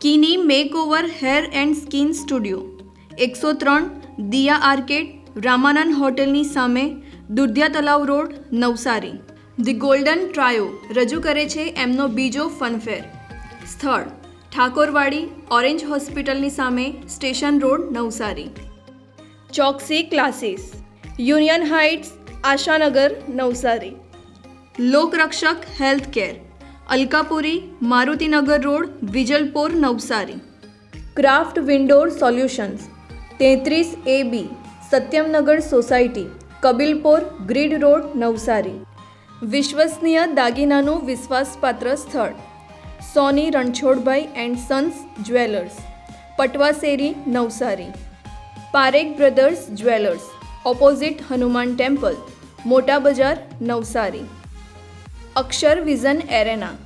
કિની makeover hair and skin studio, એકસો ત્રણ, Diya arcade, Ramanand હોટેલની સામે Dudhiya Talav road, Navsari. The golden trio રજૂ કરે છે એમનો બીજો ફનફેર. સ્થળ, ઠાકોરવાડી, ઓરેન્જ હોસ્પિટલની સામે, station road, Navsari. Choksi classes, union heights, Ashanagar, Navsari. Lokrakshak health care Alkapuri, Marutinagar road, Vijalpor, Navsari. Craft windor solutions, તેત્રીસ A B Satyamnagar society, Kabilpor, grid road, Navsari. વિશ્વસનીય દાગીનાનું વિશ્વાસપાત્ર સ્થળ, Soni Ranchhodbhai and sons jewellers Patvaseri Navsari. Parekh brothers jewellers, opposite Hanuman temple, મોટા બજાર, Navsari. Akshar vision arena.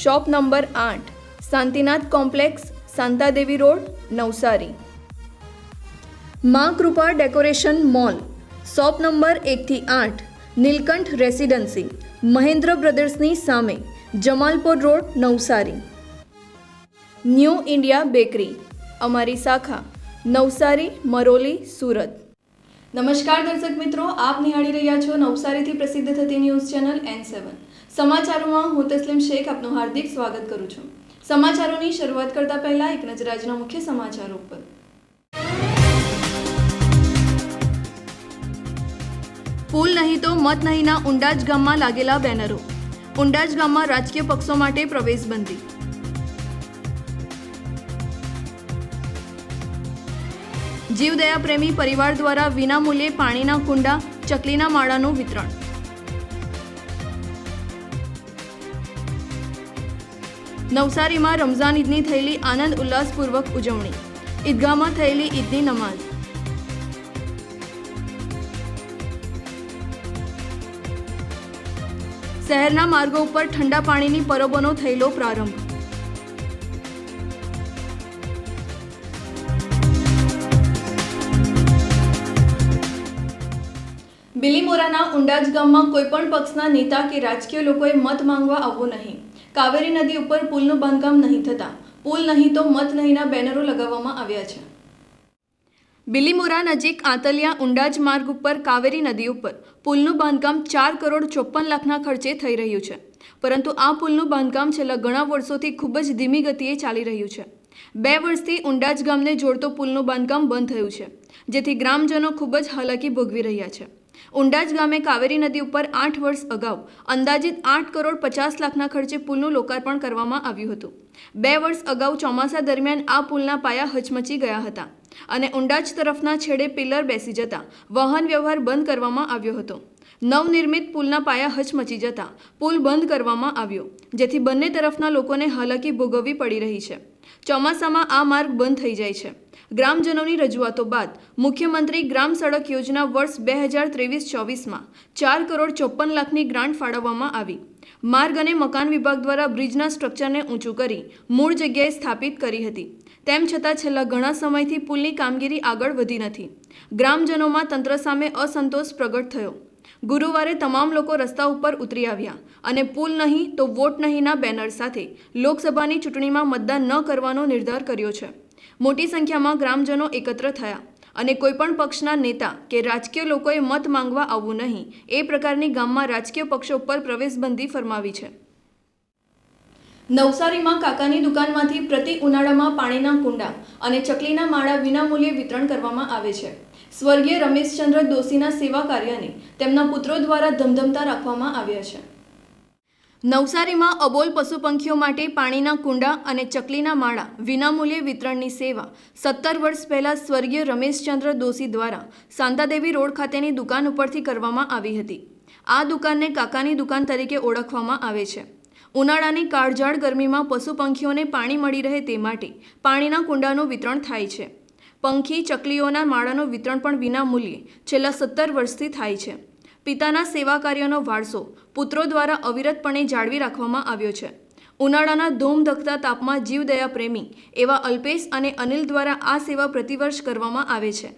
Shop number આઠ, Shantinath complex Shantadevi road, Navsari. Maa Krupa decoration mall, shop number એકથી આઠ, Nilkanth residency, Mahendra બ્રદર્સની સામે, Jamalpur road, Navsari. New India bakery, અમારી શાખા, નવસારી, મરોલી, સુરત. નમસ્કાર દર્શક મિત્રો, આપ નિહાળી રહ્યા છો નવસારીથી પ્રસિદ્ધ થતી ન્યૂઝ ચેનલ એન સેવન. સમાચારોમાં હું તસ્લીમ શેખ આપનું હાર્દિક સ્વાગત કરું છું. સમાચારોની શરૂઆત કરતા પહેલા એક નજર આજના મુખ્ય સમાચારો ઉપર. પુલ નહીં તો મત નહીંના ઉંડાજ ગામમાં લાગેલા બેનરો. ઉંડાજ ગામમાં રાજકીય પક્ષો માટે પ્રવેશબંધી. જીવદયા પ્રેમી પરિવાર દ્વારા વિનામૂલ્યે પાણીના કુંડા, ચકલીના માળાનું વિતરણ. નવસારીમાં રમઝાન ઈદની થયેલી આનંદ ઉલ્લાસપૂર્વક ઉજવણી. ઈદગાહમાં થયેલી ઈદની નમાઝ. શહેરના માર્ગો ઉપર ઠંડા પાણીની પરબોનો થયેલો પ્રારંભ. બિલીમોરાના ઉંડાજ ગામમાં કોઈપણ પક્ષના નેતા કે રાજકીય લોકોએ મત માંગવા આવવું નહીં. કાવેરી નદી ઉપર પુલનું બાંધકામ નહીં થતા, પુલ નહીં તો મત નહીંના બેનરો લગાવવામાં આવ્યા છે. બિલીમોરા નજીક આંતલિયા ઉંડાજ માર્ગ ઉપર કાવેરી નદી ઉપર પુલનું બાંધકામ ચાર કરોડ ચોપ્પન લાખના ખર્ચે થઈ રહ્યું છે. પરંતુ આ પુલનું બાંધકામ છેલ્લા ઘણા વર્ષોથી ખૂબ જ ધીમી ગતિએ ચાલી રહ્યું છે. બે વર્ષથી ઉંડાજ ગામને જોડતો પુલનું બાંધકામ બંધ થયું છે, જેથી ગ્રામજનો ખૂબ જ હાલાકી ભોગવી રહ્યા છે. ઉંડાજ ગામે કાવેરી નદી ઉપર આઠ વર્ષ અગાઉ અંદાજિત આઠ કરોડ પચાસ લાખના ખર્ચે પુલનું લોકાર્પણ કરવામાં આવ્યું હતું. બે વર્ષ અગાઉ ચોમાસા દરમિયાન આ પુલના પાયા હચમચી ગયા હતા અને ઉંડાજ તરફના છેડે પિલર બેસી જતા વાહન વ્યવહાર બંધ કરવામાં આવ્યો હતો. નવનિર્મિત પુલના પાયા હચમચી જતા પુલ બંધ કરવામાં આવ્યો, જેથી બંને તરફના લોકોને હાલાકી ભોગવવી પડી રહી છે. ચોમાસામાં આ માર્ગ બંધ થઈ જાય છે. ગ્રામજનોની રજૂઆતો બાદ મુખ્યમંત્રી ગ્રામ સડક યોજના વર્ષ બે હજાર ત્રેવીસ ચોવીસમાં ચાર કરોડ ચોપ્પન લાખની ગ્રાન્ટ ફાળવવામાં આવી. માર્ગ અને મકાન વિભાગ દ્વારા બ્રિજના સ્ટ્રક્ચરને ઊંચું કરી મૂળ જગ્યાએ સ્થાપિત કરી હતી. તેમ છતાં છેલ્લા ઘણા સમયથી પુલની કામગીરી આગળ વધી નથી. ગ્રામજનોમાં તંત્ર સામે અસંતોષ પ્રગટ થયો. ગુરુવારે તમામ લોકો રસ્તા ઉપર ઉતરી આવ્યા અને પુલ નહીં તો વોટ નહીંના બેનર સાથે લોકસભાની ચૂંટણીમાં મતદાન ન કરવાનો નિર્ધાર કર્યો છે. મોટી સંખ્યામાં ગ્રામજનો એકત્ર થયા અને કોઈપણ પક્ષના નેતા કે રાજકીય લોકોએ મત માંગવા આવવું નહીં. એ પ્રકારની ગામમાં રાજકીય પક્ષો પર પ્રવેશબંધી ફરમાવી છે. નવસારીમાં કાકાની દુકાનમાંથી પ્રતિ ઉનાળામાં પાણીના કુંડા અને ચકલીના માળા વિનામૂલ્યે વિતરણ કરવામાં આવે છે. સ્વર્ગીય રમેશચંદ્ર દોશીના સેવા કાર્યને તેમના પુત્રો દ્વારા ધમધમતા રાખવામાં આવ્યા છે. નવસારીમાં અબોલ પશુ પંખીઓ માટે પાણીના કુંડા અને ચકલીના માળા વિનામૂલ્યે વિતરણની સેવા સત્તર વર્ષ પહેલાં સ્વર્ગીય રમેશચંદ્ર દોશી દ્વારા શાંતાદેવી રોડ ખાતેની દુકાન ઉપરથી કરવામાં આવી હતી. આ દુકાનને કાકાની દુકાન તરીકે ઓળખવામાં આવે છે. ઉનાળાની કાળઝાળ ગરમીમાં પશુ પંખીઓને પાણી મળી રહે તે માટે પાણીના કુંડાનું વિતરણ થાય છે. પંખી ચકલીઓના માળાનું વિતરણ પણ વિનામૂલ્યે છેલ્લા સત્તર વર્ષથી થાય છે. પિતાના સેવા કાર્યનો વારસો પુત્રો દ્વારા અવિરતપણે જાળવી રાખવામાં આવ્યો છે. ઉનાળાના ધૂમધખતા તાપમાં જીવદયા પ્રેમી એવા અલ્પેશ અને અનિલ દ્વારા આ સેવા પ્રતિવર્ષ કરવામાં આવે છે.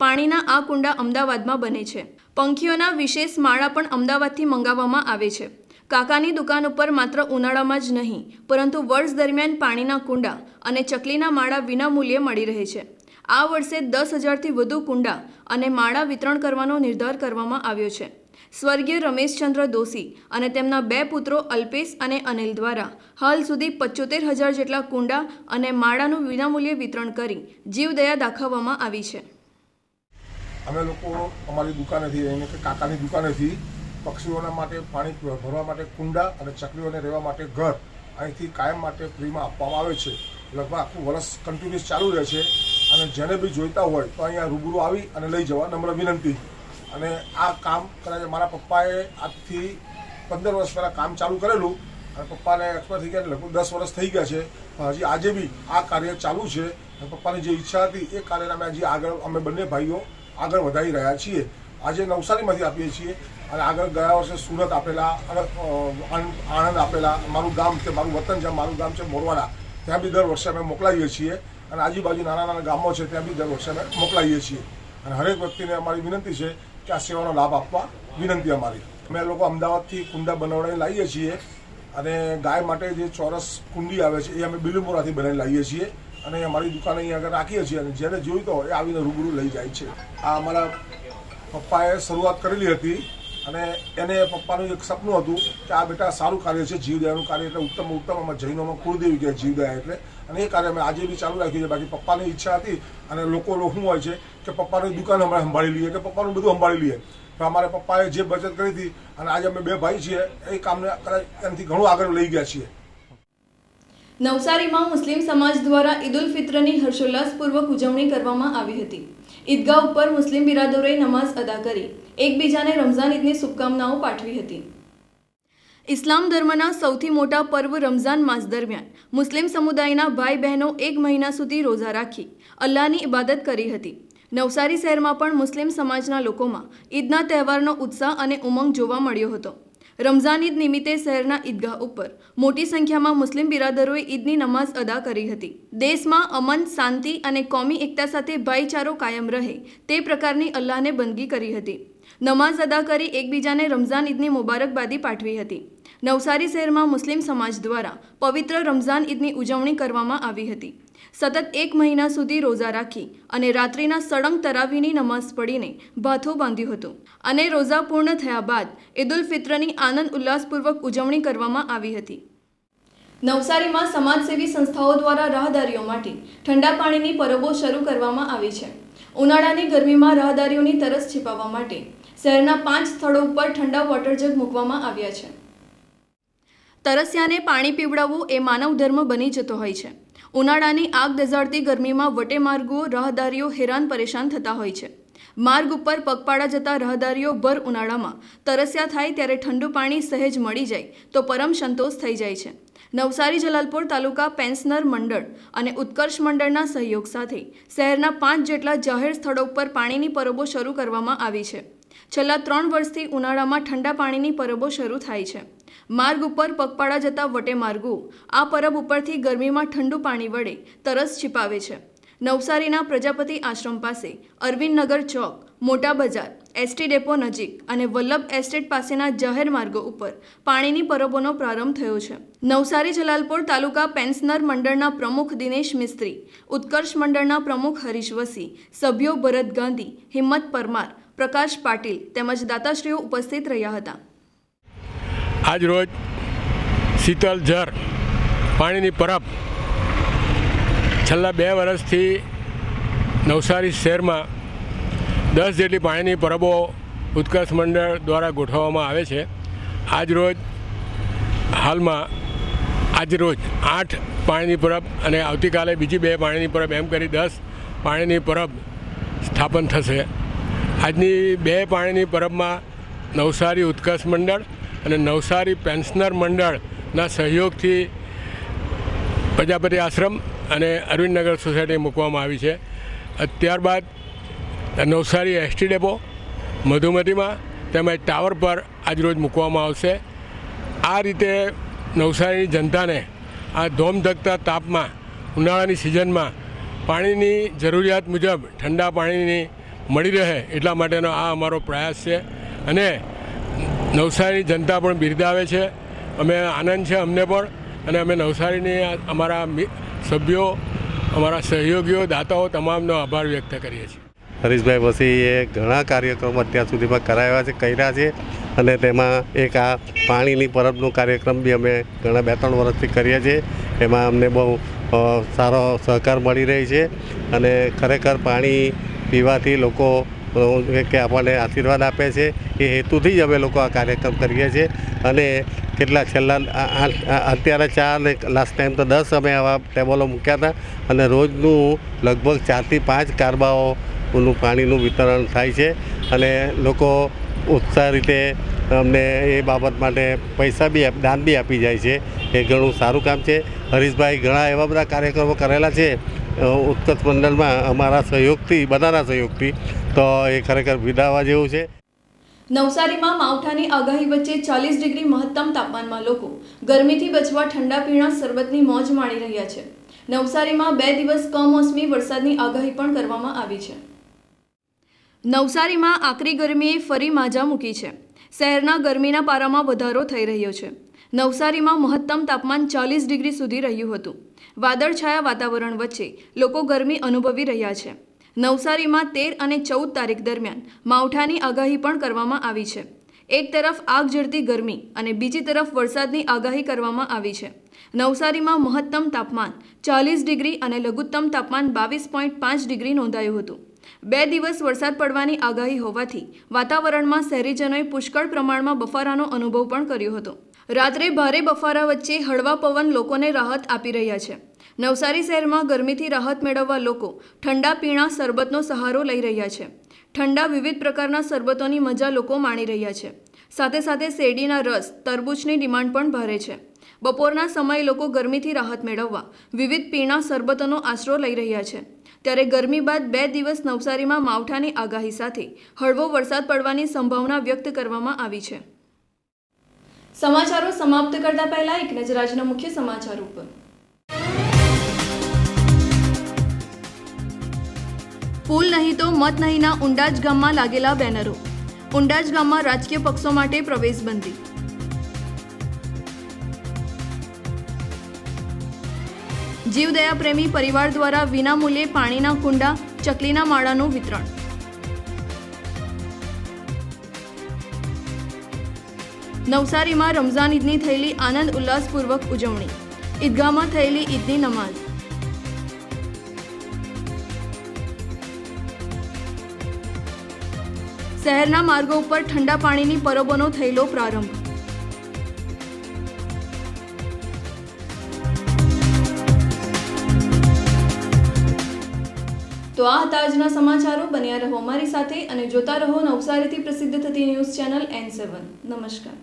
પાણીના આ કુંડા અમદાવાદમાં બને છે. પંખીઓના વિશેષ માળા પણ અમદાવાદથી મંગાવવામાં આવે છે. કાકાની દુકાન ઉપર માત્ર ઉનાળામાં જ નહીં, પરંતુ વર્ષ દરમિયાન પાણીના કુંડા અને ચકલીના માળા વિના મૂલ્યે મળી રહે છે. આ વર્ષે દસ હજારથી વધુ કુંડા અને માળા વિતરણ કરવાનો નિર્ધાર કરવામાં આવ્યો છે. સ્વર્ગીય રમેશચંદ્ર દોશી અને તેમના બે પુત્રો અલ્પેશ અને અનિલ દ્વારા હાલ સુધી પચોતેર હજાર જેટલા કુંડા અને માળાનું વિનામૂલ્યે વિતરણ કરી જીવદયા દાખવવામાં આવી છે. અમે લોકો અમારી દુકાનેથી એને કે કાકાની દુકાનેથી પક્ષીઓના માટે પાણી ભરવા માટે કુંડા અને ચકલીઓને રહેવા માટે ઘર અહીંથી કાયમ માટે ફ્રીમાં આપવામાં આવે છે. લગભગ આખું વર્ષ કન્ટિન્યુઅસ ચાલુ રહે છે. અને જેને બી જોઈતા હોય તો અહીંયા રૂબરૂ આવી અને લઈ જવા નમ્ર વિનંતી. અને આ કામ કદાચ મારા પપ્પાએ આજથી પંદર વર્ષ પહેલાં કામ ચાલુ કરેલું. અને પપ્પાને એક્સપાયર થઈ ગયા લગભગ દસ વર્ષ થઈ ગયા છે. પણ હજી આજે બી આ કાર્ય ચાલુ છે. અને પપ્પાની જે ઈચ્છા હતી એ કાર્યને અમે હજી આગળ, અમે બંને ભાઈઓ આગળ વધારી રહ્યા છીએ. આજે નવસારીમાંથી આપીએ છીએ. અને આગળ ગયા વર્ષે સુરત આપેલા આણંદ આપેલા, મારું ગામ છે, મારું વતન છે, મારું ગામ છે મોરવાડા. ત્યાં બી દર વર્ષે અમે મોકલાવીએ છીએ. અને આજુબાજુ નાના નાના ગામો છે, ત્યાં બી દર વર્ષે અમે મોકલાવીએ છીએ. અને હરેક વ્યક્તિને અમારી વિનંતી છે કે આ સેવાનો લાભ આપવા વિનંતી અમારી. અમે લોકો અમદાવાદથી કુંડા બનાવડાવીને લાવીએ છીએ. અને ગાય માટે જે ચોરસ કુંડી આવે છે, એ અમે બિલીમોરાથી બનાવી લાવીએ છીએ. અને અમારી દુકાન અહીં આગળ રાખીએ છીએ અને જેને જોઈતો હોય એ આવીને રૂબરૂ લઈ જાય છે. આ અમારા પપ્પાએ શરૂઆત કરેલી હતી. અને એને પપ્પાનું એક સપનું હતું કે આ બેટા સારું કાર્ય છે, જીવદયાનું કાર્ય એટલે ઉત્તમ ઉત્તમ અમે જૈનોમાં કુળદેવી કહે જીવદયા એટલે. અને એ કાર્ય અમે આજે બી ચાલુ રાખ્યું છે. બાકી પપ્પાની ઈચ્છા હતી અને લોકો શું હોય છે કે પપ્પાની દુકાન અમારે સંભાળી લઈએ કે પપ્પાનું બધું સંભાળી લઈએ. પણ અમારા પપ્પાએ જે બચત કરી હતી અને આજે અમે બે ભાઈ છીએ, એ કામને એનાથી ઘણું આગળ લઈ ગયા છીએ. નવસારીમાં મુસ્લિમ સમાજ દ્વારા ઈદ ઉલ ફિત્રની હર્ષોલ્લાસપૂર્વક ઉજવણી કરવામાં આવી હતી. ઈદગાહ ઉપર મુસ્લિમ બિરાદરોએ નમાઝ અદા કરી. એકબીજાને રમઝાન ઈદની શુભકામનાઓ પાઠવી હતી. ઇસ્લામ ધર્મના સૌથી મોટા પર્વ રમઝાન માસ દરમિયાન મુસ્લિમ સમુદાયના ભાઈ બહેનો એક મહિના સુધી રોઝા રાખી અલ્લાહની ઇબાદત કરી હતી. નવસારી શહેરમાં પણ મુસ્લિમ સમાજના લોકોમાં ઈદના તહેવારનો ઉત્સાહ અને ઉમંગ જોવા મળ્યો હતો. રમઝાન ઈદ નિમિત્તે શહેરના ઈદગાહ ઉપર મોટી સંખ્યામાં મુસ્લિમ બિરાદરોએ ઈદની નમાઝ અદા કરી હતી. દેશમાં અમન, શાંતિ અને કોમી એકતા સાથે ભાઈચારો કાયમ રહે તે પ્રકારની અલ્લાહને બંદગી કરી હતી. નમાઝ અદા કરી એકબીજાને રમઝાન ઈદની મુબારકબાદી પાઠવી હતી. નવસારી શહેરમાં મુસ્લિમ સમાજ દ્વારા પવિત્ર રમઝાન ઈદની ઉજવણી કરવામાં આવી હતી. સતત એક મહિના સુધી રોઝા રાખી અને રાત્રિના સળંગ તરાવીની નમાઝ પડીને ભાથો બાંધ્યું હતું. અને રોઝા પૂર્ણ થયા બાદ ઈદ ઉલ ફિત્રની આનંદ ઉલ્લાસપૂર્વક ઉજવણી કરવામાં આવી હતી. નવસારીમાં સમાજસેવી સંસ્થાઓ દ્વારા રાહદારીઓ માટે ઠંડા પાણીની પરબો શરૂ કરવામાં આવી છે. ઉનાળાની ગરમીમાં રાહદારીઓની તરસ છીપાવવા માટે શહેરના પાંચ સ્થળો ઉપર ઠંડા વોટર જગ મૂકવામાં આવ્યા છે. તરસ્યાને પાણી પીવડાવવું એ માનવ ધર્મ બની જતો હોય છે. ઉનાળાની આગ દઝાડતી ગરમીમાં વટે માર્ગો રાહદારીઓ હેરાન પરેશાન થતા હોય છે. માર્ગ ઉપર પગપાળા જતા રાહદારીઓ ભર ઉનાળામાં. તરસ્યા થાય ત્યારે ઠંડુ પાણી સહેજ મળી જાય, તો પરમ સંતોષ થઈ જાય છે. નવસારી જલાલપોર તાલુકા પેન્શનર મંડળ અને ઉત્કર્ષ મંડળના સહયોગ સાથે શહેરના પાંચ જેટલા જાહેર સ્થળો ઉપર પાણીની પરબો શરૂ કરવામાં આવી છે. છેલ્લા ત્રણ વર્ષથી ઉનાળામાં ઠંડા પાણીની પરબો શરૂ થાય છે. માર્ગ ઉપર પગપાળા જતા વટે માર્ગો, આ પરબ ઉપરથી ગરમીમાં ઠંડુ પાણી વડે તરસ છિપાવે છે. નવસારીના પ્રજાપતિ આશ્રમ પાસે અરવિંદનગર ચોક, મોટા બજાર, એસટી ડેપો નજીક અને વલ્લભ એસ્ટેટ પાસેના જાહેર માર્ગો ઉપર પાણીની પરબોનો પ્રારંભ થયો છે. નવસારી જલાલપોર તાલુકા પેન્શનર મંડળના પ્રમુખ દિનેશ મિસ્ત્રી, ઉત્કર્ષ મંડળના પ્રમુખ હરીશ વસી, સભ્યો ભરત ગાંધી, હિંમત પરમાર પ્રકાશ પાટીલ તેમજ દાતાશ્રીઓ ઉપસ્થિત રહ્યા હતા. આજ રોજ શીતલ જર પાણીની પરબ છેલ્લા બે વર્ષથી નવસારી શહેરમાં દસ જેટલી પાણીની પરબો ઉત્કર્ષ મંડળ દ્વારા ગોઠવવામાં આવે છે. આજ રોજ હાલમાં આજ રોજ આઠ પાણીની પરબ અને આવતીકાલે બીજી બે પાણીની પરબ એમ કરી દસ પાણીની પરબ સ્થાપન થશે. આજની બે પાણીની પરબમાં નવસારી ઉત્કર્ષ મંડળ અને નવસારી પેન્શનર મંડળના સહયોગથી પ્રજાપતિ આશ્રમ અને અરવિંદનગર સોસાયટી મૂકવામાં આવી છે. ત્યારબાદ નવસારી એસટી ડેપો, મધુમતીમાં તેમજ ટાવર પર આજરોજ મૂકવામાં આવશે. આ રીતે નવસારીની જનતાને આ ધોમધકતા તાપમાં, ઉનાળાની સિઝનમાં પાણીની જરૂરિયાત મુજબ ઠંડા પાણીની મળી રહે એટલા માટેનો આ અમારો પ્રયાસ છે. અને નવસારી જનતા પણ બિરદાવે છે. અમે આનંદ છે અમને પણ. અને અમે નવસારીની અમારા સભ્યો, અમારા સહયોગીઓ, દાતાઓ તમામનો આભાર વ્યક્ત કરીએ છીએ. હરીશભાઈ વસીએ ઘણા કાર્યક્રમો અત્યાર સુધીમાં કરાવ્યા છે, કર્યા છે. અને તેમાં એક આ પાણીની પરબનો કાર્યક્રમ બી અમે ઘણા બે ત્રણ વર્ષથી કરીએ છીએ. એમાં અમને બહુ સારો સહકાર મળી રહી છે. અને ખરેખર પાણી પીવાથી લોકો કે આપણને આશીર્વાદ આપે છે. એ હેતુથી જ અમે લોકો આ કાર્યક્રમ કરીએ છીએ. અને કેટલા છેલ્લા અત્યારે ચાર લાસ્ટ ટાઈમ તો દસ અમે આવા ટેબલો મૂક્યા હતા. અને રોજનું લગભગ ચારથી પાંચ કારબાઓનું પાણીનું વિતરણ થાય છે. અને લોકો ઉત્સાહ રીતે અમને એ બાબત માટે પૈસા બી દાન બી આપી જાય છે. એ ઘણું સારું કામ છે. હરીશભાઈ ઘણા એવા બધા કાર્યક્રમો કરેલા છે. અ, ઉત્કર્ષ મંડળમાં અમારા સહયોગથી બધાના સહયોગથી તો એ ખરેખર વિદાવા જેવું છે. નવસારીમાં માવઠાની આગાહી વચ્ચે ચાલીસ ડિગ્રી મહત્તમ તાપમાનમાં લોકો ગરમીથી બચવા ઠંડા પીણા શરબતની મોજ માણી રહ્યા છે. નવસારીમાં બે દિવસ કમોસમી વરસાદની આગાહી પણ કરવામાં આવી છે. નવસારીમાં આકરી ગરમીએ ફરી માજા મૂકી છે. શહેરના ગરમીના પારામાં વધારો થઈ રહ્યો છે. નવસારીમાં મહત્તમ તાપમાન ચાલીસ ડિગ્રી સુધી રહ્યું હતું. વાદળછાયા વાતાવરણ વચ્ચે લોકો ગરમી અનુભવી રહ્યા છે. નવસારીમાં તેર અને ચૌદ તારીખ દરમિયાન માવઠાની આગાહી પણ કરવામાં આવી છે. એક તરફ આગ ઝડતી ગરમી અને બીજી તરફ વરસાદની આગાહી કરવામાં આવી છે. નવસારીમાં મહત્તમ તાપમાન ચાલીસ ડિગ્રી અને લઘુત્તમ તાપમાન બાવીસ પોઈન્ટ પાંચ ડિગ્રી નોંધાયું હતું. બે દિવસ વરસાદ પડવાની આગાહી હોવાથી વાતાવરણમાં શહેરીજનોએ પુષ્કળ પ્રમાણમાં બફારાનો અનુભવ પણ કર્યો હતો. રાત્રે ભારે બફારા વચ્ચે હળવા પવન લોકોને રાહત આપી રહ્યા છે. નવસારી શહેરમાં ગરમીથી રાહત મેળવવા લોકો ઠંડા પીણા શરબતનો સહારો લઈ રહ્યા છે. ઠંડા વિવિધ પ્રકારના શરબતોની મજા લોકો માણી રહ્યા છે. સાથે સાથે શેરડીના રસ, તરબૂચની ડિમાન્ડ પણ ભારે છે. બપોરના સમયે લોકો ગરમીથી રાહત મેળવવા વિવિધ પીણા શરબતોનો આશરો લઈ રહ્યા છે. ત્યારે ગરમી બાદ બે દિવસ નવસારીમાં માવઠાની આગાહી સાથે હળવો વરસાદ પડવાની સંભાવના વ્યક્ત કરવામાં આવી છે. સમાચારો સમાપ્ત કરતા પહેલા એક નજર આજના મુખ્ય સમાચાર ઉપર. પુલ નહીં તો મત નહીંના ઉંડાજ ગામમાં લાગેલા બેનરો. ઉંડાજ ગામમાં રાજકીય પક્ષો માટે પ્રવેશબંધી. જીવદયા પ્રેમી પરિવાર દ્વારા વિનામૂલ્યે પાણીના કુંડા, ચકલીના માળાનું વિતરણ. નવસારીમાં રમઝાન ઈદની થયેલી આનંદ ઉલ્લાસપૂર્વક ઉજવણી. ઈદગાહમાં થયેલી ઈદની નમાઝ. શહેરના માર્ગો ઉપર ઠંડા પાણીની પરબોનો થયેલો પ્રારંભ. તો આ હતા આજના સમાચારો. બન્યા રહો અમારી સાથે અને જોતા રહો નવસારીથી પ્રસિદ્ધ થતી ન્યૂઝ ચેનલ એન નમસ્કાર.